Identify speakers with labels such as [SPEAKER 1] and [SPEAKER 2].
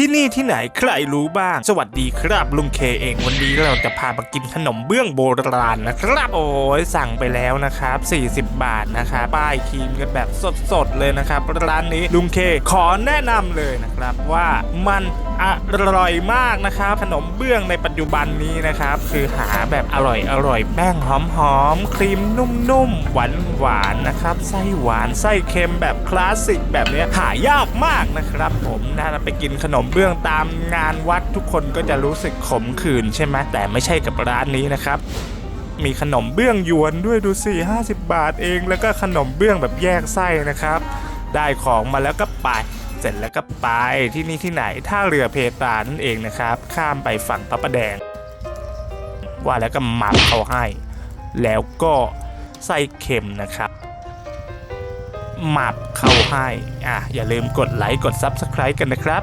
[SPEAKER 1] ที่นี่ที่ไหนใครรู้บ้าง สวัสดีครับลุงเคเองวันนี้เราจะพามากินขนมเบื้องโบราณนะครับ โอ้ยสั่งไปแล้วนะครับ 40 บาทนะครับป้ายครีมกันแบบสดๆเลยนะครับ ร้านนี้ลุงเคขอแนะนำเลยนะครับว่ามันอร่อยมากนะครับ ขนมเบื้องในปัจจุบันนี้นะครับ คือหาแบบอร่อยอร่อยแป้งหอมๆครีมนุ่มๆหวานหวานๆนะครับไส้หวานไส้เค็มแบบคลาสสิกแบบเนี้ยหายากมากนะครับ ผมถ้าเราไปกินขนมเบื้องตามงานวัดทุกคนก็จะรู้สึกขมขื่นใช่ไหมแต่ไม่ใช่กับร้านนี้นะครับ มีขนมเบื้องยวนด้วยดูสิ50 บาทเอง แล้วก็ขนมเบื้องแบบแยกไส้นะครับ ได้ของมาแล้วก็ไปเสร็จแล้วก็ไปที่นี่ที่ไหนท่าเรือเพตรานั่นเองนะครับ ข้ามไปฝั่งพระประแดง ว่าแล้วก็หมับเขาให้ แล้วก็ไส้เค็มนะครับหมับเข้าให้ อะ อย่าลืมกดไลค์ กด Subscribe กันนะครับ